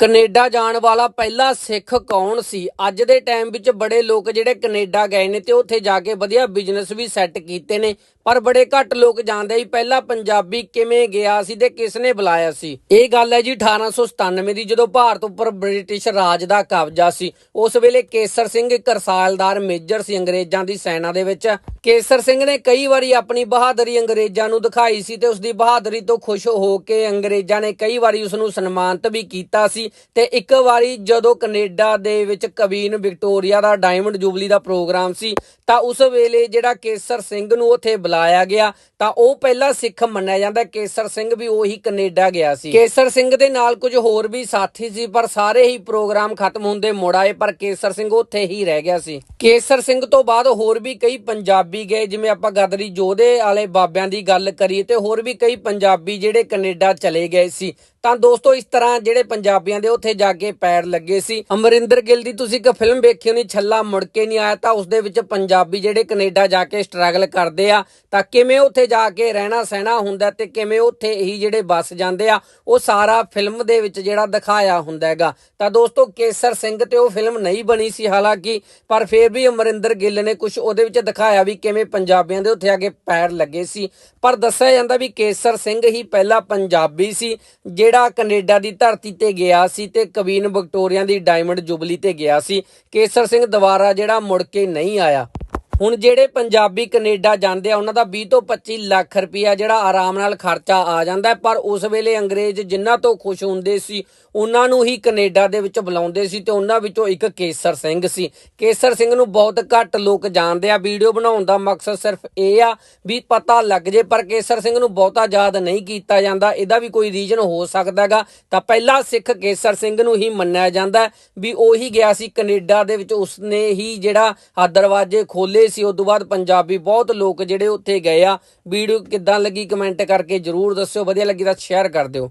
Canada ਜਾਣ ਵਾਲਾ ਪਹਿਲਾ ਸਿੱਖ ਕੌਣ ਸੀ? ਅੱਜ ਦੇ ਟਾਈਮ ਵਿੱਚ ਬੜੇ ਲੋਕ ਜਿਹੜੇ ਕੈਨੇਡਾ ਗਏ ਨੇ ਤੇ ਉੱਥੇ ਜਾ ਕੇ ਵਧੀਆ ਬਿਜ਼ਨਸ ਵੀ ਸੈੱਟ ਕੀਤੇ ਨੇ, ਪਰ ਬੜੇ ਘੱਟ ਲੋਕ ਜਾਣਦੇ ਵੀ ਪਹਿਲਾ ਪੰਜਾਬੀ ਕਿਵੇਂ ਗਿਆ ਸੀ ਤੇ ਕਿਸ ਨੇ ਬੁਲਾਇਆ ਸੀ? ਇਹ ਗੱਲ ਹੈ ਜੀ 1897 ਦੀ, ਜਦੋਂ ਭਾਰਤ ਉੱਪਰ ਬ੍ਰਿਟਿਸ਼ ਰਾਜ ਦਾ ਕਬਜ਼ਾ ਸੀ। ਉਸ ਵੇਲੇ ਕੇਸਰ ਸਿੰਘ ਇੱਕ ਰਸਾਲਦਾਰ ਮੇਜਰ ਸੀ ਅੰਗਰੇਜ਼ਾਂ ਦੀ ਸੈਨਾ ਦੇ ਵਿੱਚ। ਕੇਸਰ ਸਿੰਘ ਨੇ ਕਈ ਵਾਰੀ ਆਪਣੀ ਬਹਾਦਰੀ ਅੰਗਰੇਜ਼ਾਂ ਨੂੰ ਦਿਖਾਈ ਸੀ ਤੇ ਉਸ ਦੀ ਬਹਾਦਰੀ ਤੋਂ ਖੁਸ਼ ਹੋ ਕੇ ਅੰਗਰੇਜ਼ਾਂ ਨੇ ਕਈ ਵਾਰੀ ਉਸ ਨੂੰ ਸਨਮਾਨਿਤ ਵੀ ਕੀਤਾ ਸੀ। ਤੇ ਇੱਕ ਵਾਰੀ ਜਦੋਂ ਕੈਨੇਡਾ ਦੇ ਵਿੱਚ ਕਵੀਨ ਵਿਕਟੋਰੀਆ ਦਾ ਡਾਇਮੰਡ ਜੁਬਲੀ ਦਾ ਪ੍ਰੋਗਰਾਮ ਸੀ, ਤਾਂ ਉਸ ਵੇਲੇ ਜਿਹੜਾ ਕੇਸਰ ਸਿੰਘ ਨੂੰ ਉੱਥੇ ਬੁਲਾਇਆ ਗਿਆ, ਤਾਂ ਉਹ ਪਹਿਲਾ ਸਿੱਖ ਮੰਨਿਆ ਜਾਂਦਾ, ਕੇਸਰ ਸਿੰਘ ਵੀ ਉਹੀ ਕੈਨੇਡਾ ਗਿਆ ਸੀ। ਕੇਸਰ ਸਿੰਘ ਦੇ ਨਾਲ ਕੁਝ ਹੋਰ ਵੀ ਸਾਥੀ ਸੀ, ਪਰ ਸਾਰੇ ਹੀ ਪ੍ਰੋਗਰਾਮ ਖਤਮ ਹੁੰਦੇ ਮੁੜ ਆਏ, ਪਰ ਕੇਸਰ ਸਿੰਘ ਉੱਥੇ ਹੀ ਰਹਿ ਗਿਆ ਸੀ। ਕੇਸਰ ਸਿੰਘ ਤੋਂ ਬਾਅਦ ਹੋਰ ਵੀ ਕਈ ਪੰਜਾਬੀ ਗਏ, ਜਿਵੇਂ ਆਪਾਂ ਗਦਰੀ ਜੋਧੇ ਵਾਲੇ ਬਾਬਿਆਂ ਦੀ ਗੱਲ ਕਰੀਏ, ਤੇ ਹੋਰ ਵੀ ਕਈ ਪੰਜਾਬੀ ਜਿਹੜੇ ਕੈਨੇਡਾ ਚਲੇ ਗਏ ਸੀ। ਤਾਂ ਦੋਸਤੋ, ਇਸ ਤਰ੍ਹਾਂ ਜਿਹੜੇ ਪੰਜਾਬੀਆਂ ਦੇ ਉੱਥੇ ਜਾ ਕੇ ਪੈਰ ਲੱਗੇ ਸੀ। ਅਮਰਿੰਦਰ ਗਿੱਲ ਦੀ ਤੁਸੀਂ ਇੱਕ ਫਿਲਮ ਵੇਖੀ ਹੋਣੀ, ਛੱਲਾ ਮੁੜ ਕੇ ਨਹੀਂ ਆਇਆ, ਤਾਂ ਉਸ ਦੇ ਵਿੱਚ ਪੰਜਾਬੀ ਜਿਹੜੇ ਕੈਨੇਡਾ ਜਾ ਕੇ ਸਟਰਗਲ ਕਰਦੇ ਆ, ਤਾਂ ਕਿਵੇਂ ਉੱਥੇ ਜਾ ਕੇ ਰਹਿਣਾ ਸਹਿਣਾ ਹੁੰਦਾ ਤੇ ਕਿਵੇਂ ਉੱਥੇ ਹੀ ਜਿਹੜੇ ਬੱਸ ਜਾਂਦੇ ਆ, ਉਹ ਸਾਰਾ ਫਿਲਮ ਦੇ ਵਿੱਚ ਜਿਹੜਾ ਦਿਖਾਇਆ ਹੁੰਦਾ ਹੈਗਾ। ਤਾਂ ਦੋਸਤੋ, ਕੇਸਰ ਸਿੰਘ ਤੇ ਉਹ ਫਿਲਮ ਨਹੀਂ ਬਣੀ ਸੀ ਹਾਲਾਂਕਿ, ਪਰ ਫਿਰ ਵੀ ਅਮਰਿੰਦਰ ਗਿੱਲ ਨੇ ਕੁਝ ਉਹਦੇ ਵਿੱਚ ਦਿਖਾਇਆ ਵੀ ਕਿਵੇਂ ਪੰਜਾਬੀਆਂ ਦੇ ਉੱਥੇ ਆ ਕੇ ਪੈਰ ਲੱਗੇ ਸੀ। ਪਰ ਦੱਸਿਆ ਜਾਂਦਾ ਵੀ ਕੇਸਰ ਸਿੰਘ ਹੀ ਪਹਿਲਾ ਪੰਜਾਬੀ ਸੀ ਜਿਹੜਾ ਕੈਨੇਡਾ ਦੀ ਧਰਤੀ ਤੇ ਗਿਆ ਸੀ ਤੇ ਕਵੀਨ ਵਿਕਟੋਰੀਆ ਦੀ ਡਾਇਮੰਡ ਜੁਬਲੀ ਤੇ ਗਿਆ ਸੀ। ਕੇਸਰ ਸਿੰਘ ਦੁਬਾਰਾ ਜਿਹੜਾ ਮੁੜ ਕੇ ਨਹੀਂ ਆਇਆ। ਹੁਣ ਜਿਹੜੇ ਪੰਜਾਬੀ ਕੈਨੇਡਾ ਜਾਂਦੇ ਆ, ਉਹਨਾਂ ਦਾ 20 ਤੋਂ 25 ਲੱਖ ਰੁਪਇਆ ਜਿਹੜਾ ਆਰਾਮ ਨਾਲ ਖਰਚਾ ਆ ਜਾਂਦਾ ਪਰ ਉਸ ਵੇਲੇ ਅੰਗਰੇਜ਼ ਜਿਨ੍ਹਾਂ ਤੋਂ ਖੁਸ਼ ਹੁੰਦੇ ਸੀ, ਉਹਨਾਂ ਨੂੰ ਹੀ ਕੈਨੇਡਾ ਦੇ ਵਿੱਚ ਬੁਲਾਉਂਦੇ ਸੀ ਤੇ ਉਹਨਾਂ ਵਿੱਚੋਂ ਇੱਕ ਕੇਸਰ ਸਿੰਘ ਸੀ। ਕੇਸਰ ਸਿੰਘ ਨੂੰ ਬਹੁਤ ਘੱਟ ਲੋਕ ਜਾਣਦੇ ਆ। ਵੀਡੀਓ ਬਣਾਉਣ ਦਾ ਮਕਸਦ ਸਿਰਫ ਇਹ ਆ ਵੀ ਪਤਾ ਲੱਗ ਜੇ, ਪਰ ਕੇਸਰ ਸਿੰਘ ਨੂੰ ਬਹੁਤਾ ਯਾਦ ਨਹੀਂ ਕੀਤਾ ਜਾਂਦਾ। ਇਹਦਾ ਵੀ ਕੋਈ ਰੀਜਨ ਹੋ ਸਕਦਾ ਹੈਗਾ। ਤਾਂ ਪਹਿਲਾ ਸਿੱਖ ਕੇਸਰ ਸਿੰਘ ਨੂੰ ਹੀ ਮੰਨਿਆ ਜਾਂਦਾ ਵੀ ਉਹੀ ਗਿਆ ਸੀ ਕੈਨੇਡਾ ਦੇ ਵਿੱਚ। ਉਸਨੇ ਹੀ ਜਿਹੜਾ ਆ ਦਰਵਾਜ਼ੇ ਖੋਲੇ ਸੀ, ਉਸ ਤੋਂ ਬਾਅਦ ਪੰਜਾਬੀ ਬਹੁਤ ਲੋਕ ਜਿਹੜੇ ਉੱਥੇ ਗਏ ਆ। ਵੀਡੀਓ ਕਿੱਦਾਂ ਲੱਗੀ ਕਮੈਂਟ ਕਰਕੇ ਜਰੂਰ ਦੱਸਿਓ। ਵਧੀਆ ਲੱਗੀ ਤਾਂ ਸ਼ੇਅਰ ਕਰ ਦਿਓ।